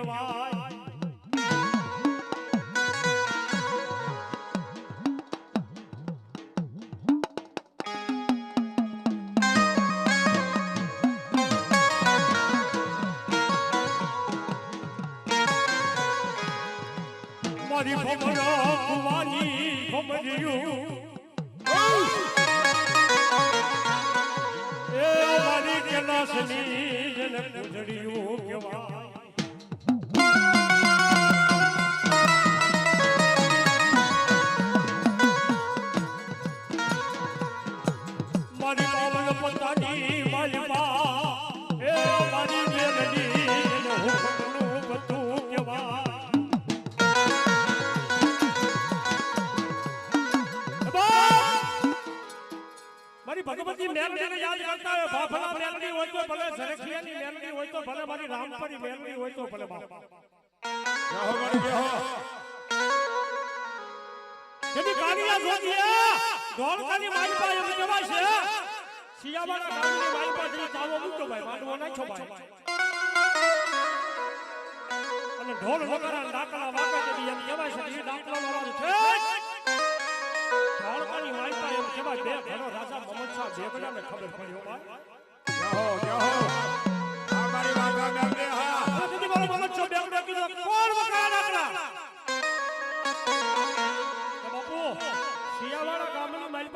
કહેવાય મારી ભમરો કુમારી ભમરિયું મારી ભગવતી મેલડીને હોય તો ભલે સરખિયાની મેલડી હોય હોય તો ભલે બાપ. ધોળકાની મારી પાસે એમ છે સિયાવાળા ગામની મારી પાસે ઈ તાવો મૂક્યો ભાઈ માંડવો નાખ્યો ભાઈ અને ઢોલ વગાડા ડાકલા વાગે તેથી એમ કહેવાય છે એ ડાકલાનો અવાજ છે. ધોળકાની મારી પાસે એમ કહેવાય, બે ઘણો રાજા મોહમ્મદ શાહ બે ખબર પડી, હો ભાઈ. જાહો આ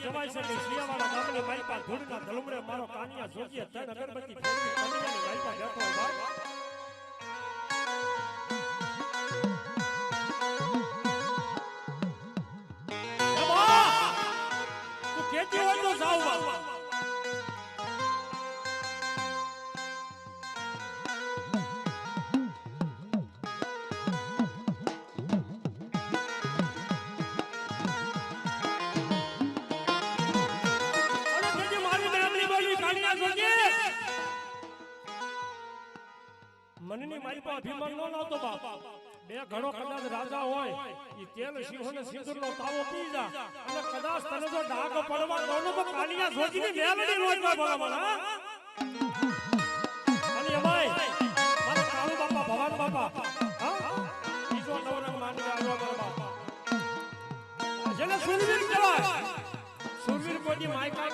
તેથી અમે જવાય છે કે શિયાવાળા ગામની મારી પાસે ધૂળના ધલમડે મારો કાનિયા જોગીએ તન અગરબત્તી ફેરવી કન્યાની મારી પાસે બેઠો ભાઈ એ બા! તું કહેતી હોય તો જાઉં બા. મનની મારી અભિમાન ન લાવતો બાપ. બે ઘણો કદાચ રાજા હોય એ તેલ સિંહ ને સિંદૂર નો તાવો પી જા. અને કદાચ તને જો ડાક પડવા દોનો તો કાલિયા જોજી ની મેલડી રોજવા બોલા હા? અને ભાઈ મારા કાળુ બાપા ભવાન બાપા હા? બીજો નવરંગ માંડી આવ્યો મારા બાપા. જેને સુરવીર કહેવાય. સુરવીર કોઈ માય કાય